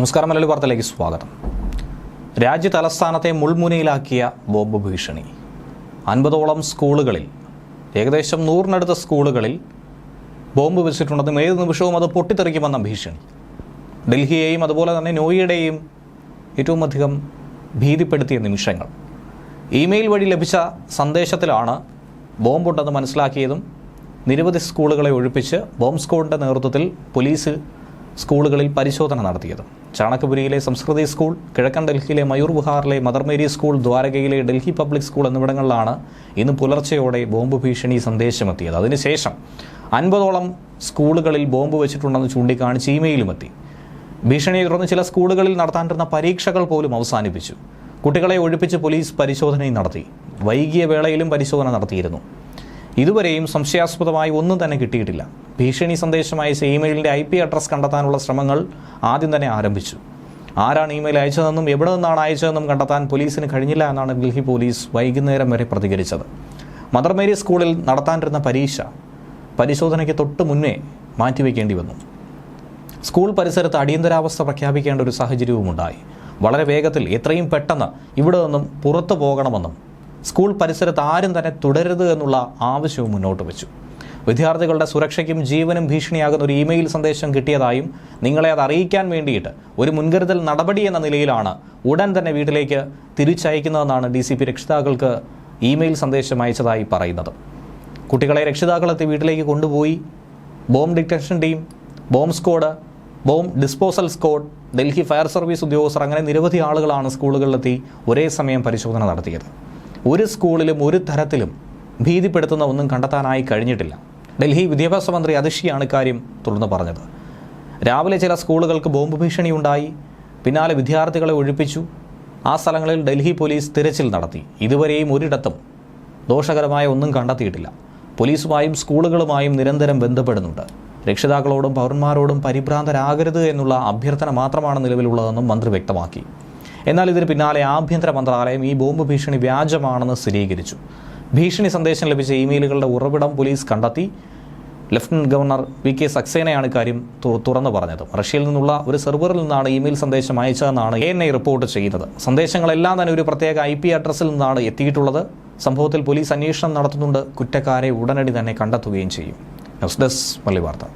നമസ്കാരം മലയാളി വാർത്തയിലേക്ക് സ്വാഗതം. രാജ്യ തലസ്ഥാനത്തെ മുൾമുനയിലാക്കിയ ബോംബ് ഭീഷണി. അൻപതോളം സ്കൂളുകളിൽ ഏകദേശം നൂറിനടുത്ത സ്കൂളുകളിൽ ബോംബ് വെച്ചിട്ടുണ്ടെന്നും ഏത് നിമിഷവും അത് പൊട്ടിത്തെറിക്കുമെന്ന ഭീഷണി. ഡൽഹിയെയും അതുപോലെ തന്നെ നോയിയുടെയും ഏറ്റവും അധികം ഭീതിപ്പെടുത്തിയ നിമിഷങ്ങൾ. ഇമെയിൽ വഴി ലഭിച്ച സന്ദേശത്തിലാണ് ബോംബുണ്ടെന്ന് മനസ്സിലാക്കിയതും നിരവധി സ്കൂളുകളെ ഒഴിപ്പിച്ച് ബോംബ് സ്ക്വാഡിന്റെ നേതൃത്വത്തിൽ പോലീസ് സ്കൂളുകളിൽ പരിശോധന നടത്തിയത്. ചാണകപുരിയിലെ സംസ്കൃതി സ്കൂൾ കിഴക്കൻ ഡൽഹിയിലെ മയൂർ ബുഹാറിലെ മദർ മേരി സ്കൂൾ ദ്വാരകയിലെ ഡൽഹി പബ്ലിക് സ്കൂൾ എന്നിവിടങ്ങളിലാണ് ഇന്ന് പുലർച്ചെയോടെ ബോംബ് ഭീഷണി സന്ദേശമെത്തിയത്. അതിനുശേഷം അൻപതോളം സ്കൂളുകളിൽ ബോംബ് വെച്ചിട്ടുണ്ടെന്ന് ചൂണ്ടിക്കാണിച്ച് ഇമെയിലും എത്തി. ഭീഷണിയെ തുടർന്ന് ചില സ്കൂളുകളിൽ നടത്താനിരുന്ന പരീക്ഷകൾ പോലും അവസാനിപ്പിച്ചു. കുട്ടികളെ ഒഴിപ്പിച്ച് പോലീസ് പരിശോധനയും നടത്തി. വൈകിയ വേളയിലും പരിശോധന നടത്തിയിരുന്നു. ഇതുവരെയും സംശയാസ്പദമായി ഒന്നും തന്നെ കിട്ടിയിട്ടില്ല. ഭീഷണി സന്ദേശമായ ഇമെയിലിന്റെ ഐ പി അഡ്രസ് കണ്ടെത്താനുള്ള ശ്രമങ്ങൾ ആദ്യം തന്നെ ആരംഭിച്ചു. ആരാണ് ഇമെയിൽ അയച്ചതെന്നും എവിടെ നിന്നാണ് അയച്ചതെന്നും കണ്ടെത്താൻ പോലീസിന് കഴിഞ്ഞില്ല എന്നാണ് ഡൽഹി പോലീസ് വൈകുന്നേരം വരെ പ്രതികരിച്ചത്. മദർ മേരി സ്കൂളിൽ നടത്താനിരുന്ന പരീക്ഷ പരിശോധനയ്ക്ക് തൊട്ട് മുന്നേ മാറ്റിവെക്കേണ്ടി വന്നു. സ്കൂൾ പരിസരത്ത് അടിയന്തരാവസ്ഥ പ്രഖ്യാപിക്കേണ്ട ഒരു സാഹചര്യവും ഉണ്ടായി. വളരെ വേഗത്തിൽ എത്രയും പെട്ടെന്ന് ഇവിടെ നിന്നും പുറത്തു പോകണമെന്നും സ്കൂൾ പരിസരത്ത് ആരും തന്നെ തുടരരുത് എന്നുള്ള ആവശ്യവും മുന്നോട്ട് വെച്ചു വിദ്യാർത്ഥികളുടെ സുരക്ഷയ്ക്കും ജീവനും ഭീഷണിയാകുന്ന ഒരു ഇമെയിൽ സന്ദേശം കിട്ടിയതായും നിങ്ങളെ അത് അറിയിക്കാൻ വേണ്ടിയിട്ട് ഒരു മുൻകരുതൽ നടപടി എന്ന നിലയിലാണ് ഉടൻ തന്നെ വീട്ടിലേക്ക് തിരിച്ചയക്കുന്നതെന്നാണ് ഡി സി പി രക്ഷിതാക്കൾക്ക് ഇമെയിൽ സന്ദേശം അയച്ചതായി പറയുന്നത്. കുട്ടികളെ രക്ഷിതാക്കളെത്തി വീട്ടിലേക്ക് കൊണ്ടുപോയി. Bomb detection team bomb squad bomb disposal squad Delhi fire service ഉദ്യോഗസ്ഥർ അങ്ങനെ നിരവധി ആളുകളാണ് സ്കൂളുകളിലെത്തി ഒരേ സമയം പരിശോധന നടത്തിയത്. ഒരു സ്കൂളിലും ഒരു തരത്തിലും ഭീതിപ്പെടുത്തുന്ന ഒന്നും കണ്ടെത്താനായി കഴിഞ്ഞിട്ടില്ല. ഡൽഹി വിദ്യാഭ്യാസ മന്ത്രി അതിഷിയാണ് ഇക്കാര്യം തുടർന്ന് പറഞ്ഞത്. രാവിലെ ചില സ്കൂളുകൾക്ക് ബോംബ് ഭീഷണി ഉണ്ടായി പിന്നാലെ വിദ്യാർത്ഥികളെ ഒഴിപ്പിച്ചു. ആ സ്ഥലങ്ങളിൽ ഡൽഹി പോലീസ് തിരച്ചിൽ നടത്തി. ഇതുവരെയും ഒരിടത്തും ദോഷകരമായ ഒന്നും കണ്ടെത്തിയിട്ടില്ല. പോലീസുമായും സ്കൂളുകളുമായും നിരന്തരം ബന്ധപ്പെടുന്നുണ്ട്. രക്ഷിതാക്കളോടും പൗരന്മാരോടും പരിഭ്രാന്തരാകരുത് എന്നുള്ള അഭ്യർത്ഥന മാത്രമാണ് നിലവിലുള്ളതെന്നും മന്ത്രി വ്യക്തമാക്കി. എന്നാൽ ഇതിന് പിന്നാലെ ആഭ്യന്തര മന്ത്രാലയം ഈ ബോംബ് ഭീഷണി വ്യാജമാണെന്ന് സ്ഥിരീകരിച്ചു. ഭീഷണി സന്ദേശം ലഭിച്ച ഇമെയിലുകളുടെ ഉറവിടം പോലീസ് കണ്ടെത്തി. ലഫ്റ്റനന്റ് ഗവർണർ വി കെ സക്സേനയാണ് കാര്യം തുറന്നു പറഞ്ഞത്. റഷ്യയിൽ നിന്നുള്ള ഒരു സെർവറിൽ നിന്നാണ് ഇമെയിൽ സന്ദേശം അയച്ചതെന്നാണ് എ എൻ ഐ റിപ്പോർട്ട് ചെയ്യുന്നത്. സന്ദേശങ്ങളെല്ലാം തന്നെ ഒരു പ്രത്യേക ഐ പി അഡ്രസ്സിൽ നിന്നാണ് എത്തിയിട്ടുള്ളത്. സംഭവത്തിൽ പോലീസ് അന്വേഷണം നടത്തുന്നുണ്ട്. കുറ്റക്കാരെ ഉടനടി തന്നെ കണ്ടെത്തുകയും ചെയ്യും. ന്യൂസ് ഡെസ്ക് മല്ലി വാർത്ത.